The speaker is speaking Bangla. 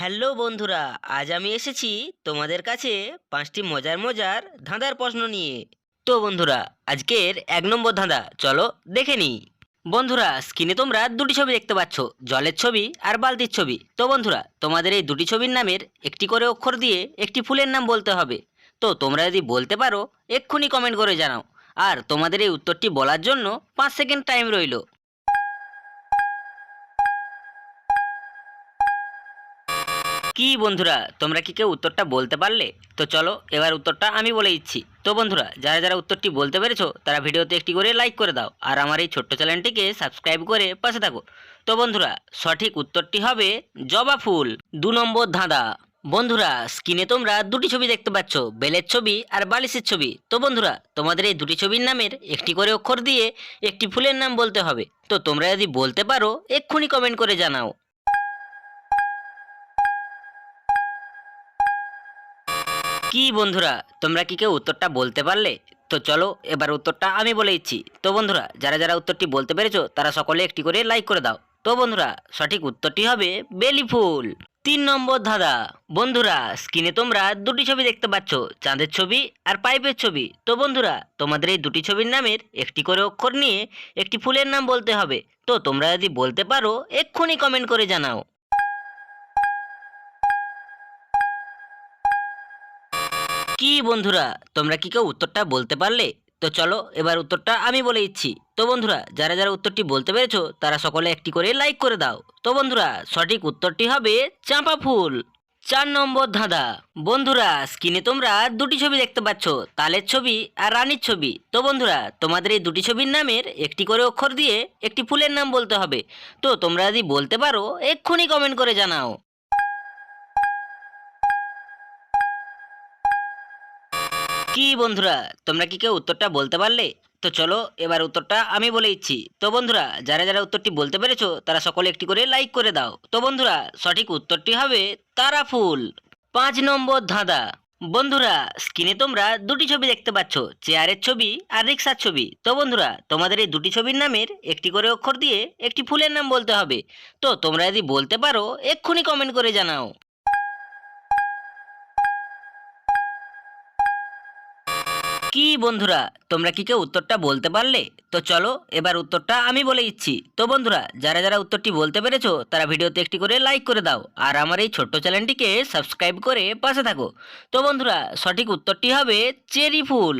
হ্যালো বন্ধুরা, আজ আমি এসেছি তোমাদের কাছে পাঁচটি মজার মজার ধাঁধার প্রশ্ন নিয়ে। তো বন্ধুরা, আজকের এক নম্বর ধাঁধা, চলো দেখে নিই। বন্ধুরা, স্ক্রিনে তোমরা দুটি ছবি দেখতে পাচ্ছ, জলের ছবি আর বালতির ছবি। তো বন্ধুরা, তোমাদের এই দুটি ছবির নামের একটি করে অক্ষর দিয়ে একটি ফুলের নাম বলতে হবে। তো তোমরা যদি বলতে পারো, এক্ষুনি কমেন্ট করে জানাও। আর তোমাদের এই উত্তরটি বলার জন্য পাঁচ সেকেন্ড টাইম রইল। কি বন্ধুরা, তোমরা কি কেউ উত্তরটা বলতে পারলে? তো চলো, এবার উত্তরটা আমি বলে দিচ্ছি। তো বন্ধুরা, যারা যারা উত্তরটি বলতে পেরেছ, তারা ভিডিওতে একটি করে লাইক করে দাও, আর আমার এই ছোট্ট চ্যানেলটিকে সাবস্ক্রাইব করে পাশে থাকো। তো বন্ধুরা, সঠিক উত্তরটি হবে জবা ফুল, দু নম্বর ধাঁধা। বন্ধুরা, স্ক্রিনে তোমরা দুটি ছবি দেখতে পাচ্ছ, বেলের ছবি আর বালিশের ছবি। তো বন্ধুরা, তোমাদের এই দুটি ছবির নামের একটি করে অক্ষর দিয়ে একটি ফুলের নাম বলতে হবে। তো তোমরা যদি বলতে পারো, এক্ষুনি কমেন্ট করে জানাও। কি বন্ধুরা, তোমরা কি কেউ উত্তরটা বলতে পারলে? তো চলো, এবার উত্তরটা আমি বলে দিচ্ছি। তো বন্ধুরা, যারা যারা উত্তরটি বলতে পেরেছ, তারা সকলে একটি করে লাইক করে দাও। তো বন্ধুরা, সঠিক উত্তরটি হবে বেলি ফুল। তিন নম্বর ধাঁধা। বন্ধুরা স্ক্রিনে তোমরা দুটি ছবি দেখতে পাচ্ছ, চাঁদের ছবি আর পাইপের ছবি। তো বন্ধুরা, তোমাদের এই দুটি ছবির নামের একটি করে অক্ষর নিয়ে একটি ফুলের নাম বলতে হবে। তো তোমরা যদি বলতে পারো, এক্ষুনি কমেন্ট করে জানাও। কি বন্ধুরা? তোমরা কি কেউ উত্তরটা বলতে পারলে? তো চলো, এবার উত্তরটা আমি বলে দিচ্ছি। তো বন্ধুরা, যারা যারা উত্তরটি বলতে পেরেছ, তারা সকলে একটি করে লাইক করে দাও। তো বন্ধুরা, সঠিক উত্তরটি হবে চাঁপা ফুল। চার নম্বর ধাঁধা। বন্ধুরা স্ক্রিনে তোমরা দুটি ছবি দেখতে পাচ্ছ, তালের ছবি আর রানীর ছবি। তো বন্ধুরা, তোমাদের এই দুটি ছবির নামের একটি করে অক্ষর দিয়ে একটি ফুলের নাম বলতে হবে। তো তোমরা যদি বলতে পারো, এক্ষুনি কমেন্ট করে জানাও। কি বন্ধুরা, তোমরা কি কেউ উত্তরটা বলতে পারলে? তো চলো, এবার উত্তরটা আমি বলে দিচ্ছি। তো বন্ধুরা, যারা যারা উত্তরটি বলতে পেরেছ, তারা সকলে একটি করে লাইক করে দাও। তো বন্ধুরা, সঠিক উত্তরটি হবে তারা ফুল পাঁচ নম্বর ধাঁধা। বন্ধুরা, স্ক্রিনে তোমরা দুটি ছবি দেখতে পাচ্ছ, চেয়ারের ছবি আর রিক্সার ছবি। তো বন্ধুরা, তোমাদের এই দুটি ছবির নামের একটি করে অক্ষর দিয়ে একটি ফুলের নাম বলতে হবে। তো তোমরা যদি বলতে পারো, এক্ষুনি কমেন্ট করে জানাও। কি বন্ধুরা, তোমরা কি কেউ উত্তরটা বলতে পারলে? তো চলো, এবার উত্তরটা আমি বলে দিচ্ছি। তো বন্ধুরা, যারা যারা উত্তরটি বলতে পেরেছ, তারা ভিডিওতে একটি করে লাইক করে দাও। আর আমার এই ছোট্ট চ্যানেলটিকে সাবস্ক্রাইব করে পাশে থাকো। তো বন্ধুরা, সঠিক উত্তরটি হবে চেরি ফুল।